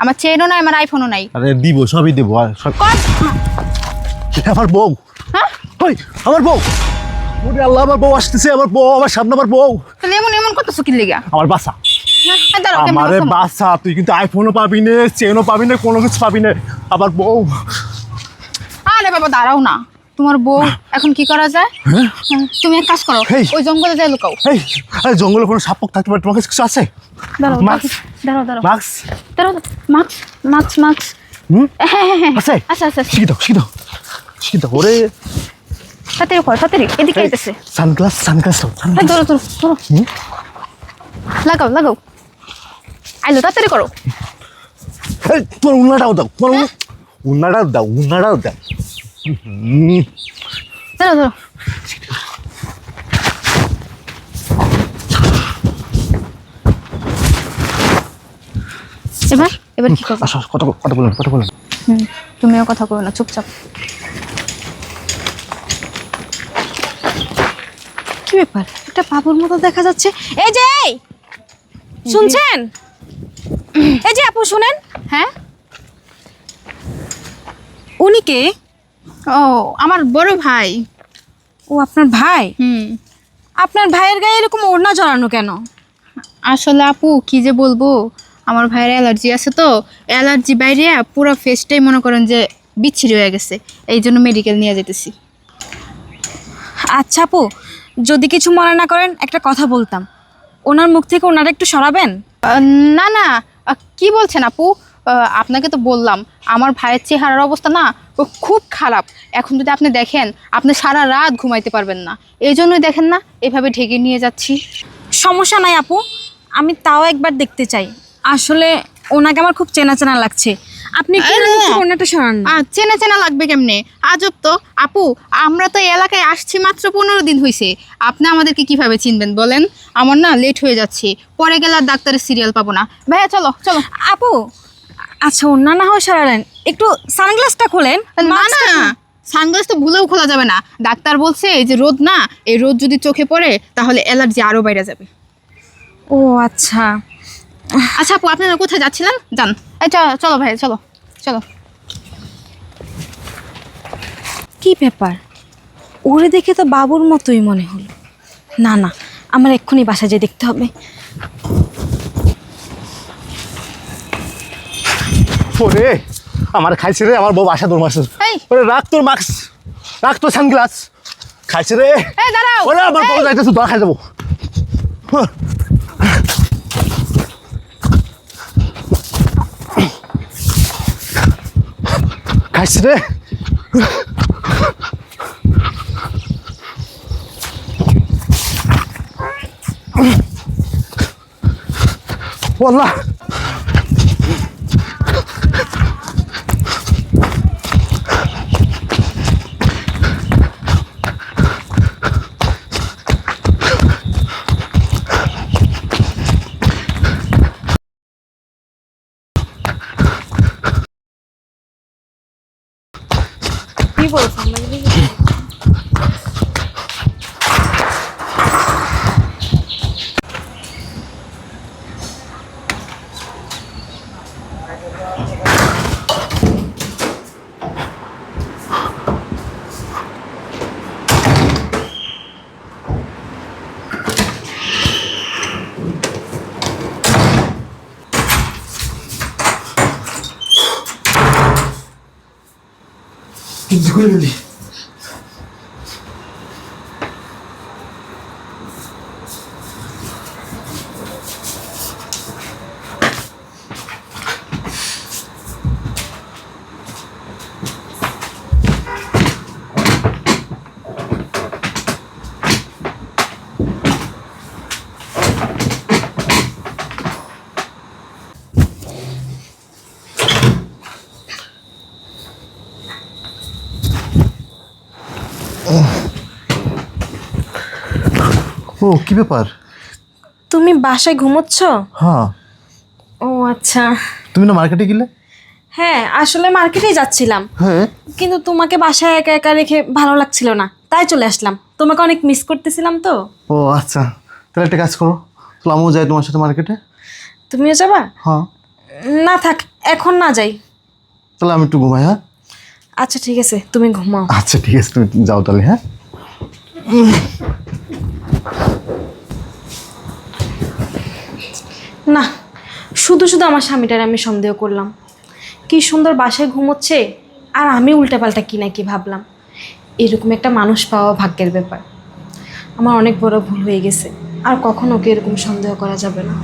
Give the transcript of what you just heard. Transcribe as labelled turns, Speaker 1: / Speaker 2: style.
Speaker 1: আমার চেনও নাই আমার আইফোনও নাই।
Speaker 2: আরে দিব সবই দিব সব আমার বউ।
Speaker 1: হ্যাঁ?
Speaker 2: ওই আমার বউ। ওরে আল্লাহ আমার বউ আসতেছে আমার বউ আমার সামনে আমার বউ।
Speaker 1: তাহলে এমন এমন করতেছো কি লেগা?
Speaker 2: আমার বাসা।
Speaker 1: হ্যাঁ
Speaker 2: আমারে বাসা তুই কিন্তু আইফোনও পাবি না চেনও পাবি না কোনো কিছু পাবি না। আবার বউ।
Speaker 1: আরে বাবা দাঁড়াও না। তোমার বউ এখন কি করা যায়? হ্যাঁ, তুমি এক কাজ করো। ওই জঙ্গলে যাই লুকাও।
Speaker 2: আরে জঙ্গলে কোনো সাপ পোক থাকতে পারে তোমার কাছে কিছু আছে?
Speaker 1: দাঁড়াও
Speaker 2: মাস্ক
Speaker 1: দাঁড়াও দাঁড়াও।
Speaker 2: মাস্ক
Speaker 1: দাঁড়াও মাস্ক মাস্ক মাস্ক
Speaker 2: হুম?
Speaker 1: হ্যাঁ হ্যাঁ হ্যাঁ
Speaker 2: আছে?
Speaker 1: আচ্ছা আচ্ছা
Speaker 2: শিখি দাও শিখি দাও। শিখি দাও ওরে।
Speaker 1: তাড়াতাড়ি করো তাড়াতাড়ি এদিকে আইতেছে।
Speaker 2: সানগ্লাস সানগ্লাস দাও
Speaker 1: হ্যাঁ। ধরো ধরো ধরো? লাগাও লাগাও। আইলো তাড়াতাড়ি করো।
Speaker 2: তোমার উন্নাটাও দাও তোমার উন্না- উন্নাটাও দাও উন্নাটাও দাও।
Speaker 1: ধরো ধরো এবার এবার কি করব?
Speaker 2: কথা বল- কথা বলেন কথা বলেন
Speaker 1: হুম তুমিও কথা করো না চুপচাপ। কি ব্যাপার? একটা বাবুর মতো দেখা যাচ্ছে। এই যে এই! শুনছেন? এই যে আপু শুনেন। হ্যাঁ?
Speaker 3: উনি কে?
Speaker 1: ও আমার বড় ভাই।
Speaker 3: ও আপনার ভাই?
Speaker 1: হুম।
Speaker 3: আপনার ভাইয়ের গায়ে এরকম ওড়না জড়ানো কেন?
Speaker 1: আসলে আপু কি যে বলব? আমার ভাইয়ের অ্যালার্জি আছে তো। অ্যালার্জি বাইরে পুরো ফেসটাই মনে করেন যে বিচ্ছিরি হয়ে গেছে। এই জন্য মেডিকেল নিয়ে যেতেছি।
Speaker 3: আচ্ছা আপু যদি কিছু মনে না করেন একটা কথা বলতাম। ওনার মুখ থেকে ওনারা একটু সরাবেন?
Speaker 1: না না। কি বলছেন আপু? আপনাকে তো বললাম আমার ভাইয়ের চেহারার অবস্থা না ও খুব খারাপ। এখন যদি আপনি দেখেন আপনি সারা রাত ঘুমাইতে পারবেন না। এই জন্যই দেখেন না এভাবে ঢেকে নিয়ে যাচ্ছি।
Speaker 3: সমস্যা নাই আপু আমি তাও একবার দেখতে চাই। আসলে ওনাকে আমার খুব চেনা চেনা লাগছে। আপনি সরান
Speaker 1: চেনা চেনা লাগবে কেমনে? আজব তো। আপু আমরা তো এলাকায় আসছি মাত্র পনেরো দিন হয়েছে আপনি আমাদেরকে কীভাবে চিনবেন বলেন? আমার না লেট হয়ে যাচ্ছে। পরে গেলে আর ডাক্তারের সিরিয়াল পাবো না। ভাইয়া চলো চলো।
Speaker 3: আপু আচ্ছা ওড়না না হয় সারালেন। একটু সানগ্লাসটা খোলেন।
Speaker 1: না না সানগ্লাস তো ভুলেও খোলা যাবে না। ডাক্তার বলছে এই যে রোদ না এই রোদ যদি চোখে পড়ে তাহলে অ্যালার্জি আরও বাইরে যাবে।
Speaker 3: ও আচ্ছা।
Speaker 1: আচ্ছা আপু আপনারা কোথায় যাচ্ছিলেন? যান। চলো ভাই চলো চলো।
Speaker 3: কি ব্যাপার? ওরে দেখে তো বাবুর মতোই মনে হলো। না না আমার এক্ষুনি বাসা যেয়ে দেখতে হবে।
Speaker 2: ওরে আমার খাইছে রে আমার বউ বাসা তোর মাস। ওরে রাখ তোর মাস্ক রাখ তোর সানগ্লাস। খাইছে রে। ওরে আমার বউ যাইতেছে তোরা খাই যাব। খাইছে রে। Bos,
Speaker 3: Mama.
Speaker 2: 김수근 의원님. ও কি ব্যাপার?
Speaker 3: তুমি বাসায় ঘুমোচ্ছ?
Speaker 2: হ্যাঁ।
Speaker 3: ও আচ্ছা।
Speaker 2: তুমি না মার্কেটে গেলে?
Speaker 3: হ্যাঁ আসলে মার্কেটেই যাচ্ছিলাম।
Speaker 2: হ্যাঁ।
Speaker 3: কিন্তু তোমাকে বাসায় একা একা রেখে ভালো লাগছিল না তাই চলে আসলাম। তোমাকে অনেক মিস করতেছিলাম তো।
Speaker 2: ও আচ্ছা। তাহলে একটা কাজ করো তাহলে আমিও যাই তোমার সাথে মার্কেটে।
Speaker 3: তুমিও যাবা?
Speaker 2: হ্যাঁ।
Speaker 3: না থাক এখন না যাই।
Speaker 2: তাহলে আমি একটু ঘুমাই হ্যাঁ?
Speaker 3: আচ্ছা ঠিক আছে তুমি ঘুমাও।
Speaker 2: আচ্ছা ঠিক আছে তুমি যাও তাহলে হ্যাঁ?
Speaker 3: না, শুধু শুধু আমার স্বামীটার আমি সন্দেহ করলাম। কি সুন্দর বাসায় ঘুমোচ্ছে, আর আমি উল্টাপাল্টা কি না কি ভাবলাম। এরকম একটা মানুষ পাওয়া ভাগ্যের ব্যাপার। আমার অনেক বড় ভুল হয়ে গেছে, আর কখনো ওকে এরকম সন্দেহ করা যাবে না।